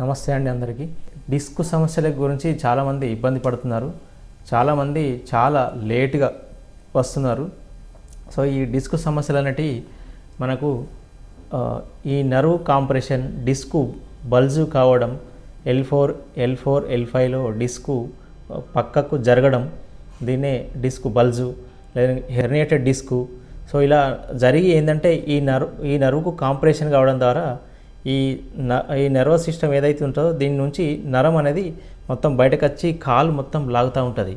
నమస్తే అండి అందరికీ. డిస్క్ సమస్యల గురించి చాలామంది ఇబ్బంది పడుతున్నారు. చాలామంది చాలా లేటుగా వస్తున్నారు. సో ఈ డిస్క్ సమస్యలు అనేటివి మనకు ఈ నర్వ్ కాంప్రెషన్ డిస్కు బల్జు కావడం L four L four L ఫైవ్లో డిస్కు పక్కకు జరగడం దీన్నే డిస్క్ బల్జు లేదా హెర్నియేటెడ్ డిస్కు. సో ఇలా జరిగి ఏంటంటే ఈ నరు ఈ నరువుకు కాంప్రెషన్ కావడం ద్వారా ఈ న ఈ నర్వస్ సిస్టమ్ ఏదైతే ఉంటుందో దీని నుంచి నరం అనేది మొత్తం బయటకు వచ్చి కాలు మొత్తం లాగుతూ ఉంటుంది.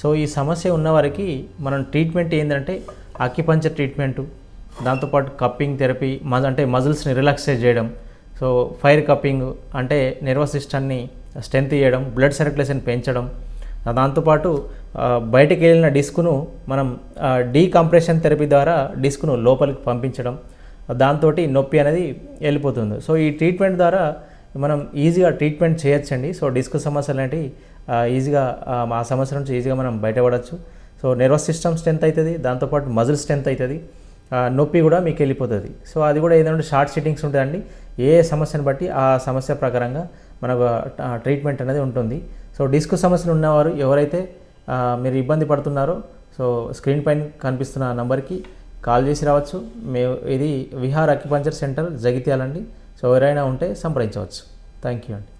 సో ఈ సమస్య ఉన్నవారికి మనం ట్రీట్మెంట్ ఏంటంటే అక్యుపంచర్ ట్రీట్మెంటు దాంతోపాటు కప్పింగ్ థెరపీ మజ్ అంటే మజిల్స్ని రిలాక్సేట్ చేయడం. సో ఫైర్ కప్పింగ్ అంటే నర్వస్ సిస్టమ్ని స్ట్రెంత్ చేయడం బ్లడ్ సర్క్యులేషన్ పెంచడం. దాంతోపాటు బయటికి వెళ్ళిన డిస్క్ను మనం డీకంప్రెషన్ థెరపీ ద్వారా డిస్క్ను లోపలికి పంపించడం. దాంతో నొప్పి అనేది వెళ్ళిపోతుంది. సో ఈ ట్రీట్మెంట్ ద్వారా మనం ఈజీగా ట్రీట్మెంట్ చేయొచ్చండి. సో డిస్క్ సమస్యలు అనేవి ఈజీగా ఆ, సమస్య నుంచి ఈజీగా మనం బయటపడవచ్చు సో నర్వస్ సిస్టమ్ స్ట్రెంత్ అవుతుంది దాంతోపాటు మజిల్ స్ట్రెంత్ అవుతుంది ఆ, నొప్పి కూడా మీకు వెళ్ళిపోతుంది. సో అది కూడా ఏదంటే షార్ట్ సిట్టింగ్స్ ఉంటుందండి ఏ సమస్యను బట్టి ఆ సమస్య ప్రకారంగా మనకు ట్రీట్మెంట్ అనేది ఉంటుంది. సో డిస్క్ సమస్యలు ఉన్నవారు ఎవరైతే మీరు ఇబ్బంది పడుతున్నారో సో స్క్రీన్ పైన కనిపిస్తున్న నంబర్కి కాల్ చేసి రావచ్చు. మేము ఇది విహార్ అక్యుపంచర్ సెంటర్ జగిత్యాలండి. సో ఎవరైనా ఉంటే సంప్రదించవచ్చు. థ్యాంక్ యూ అండి.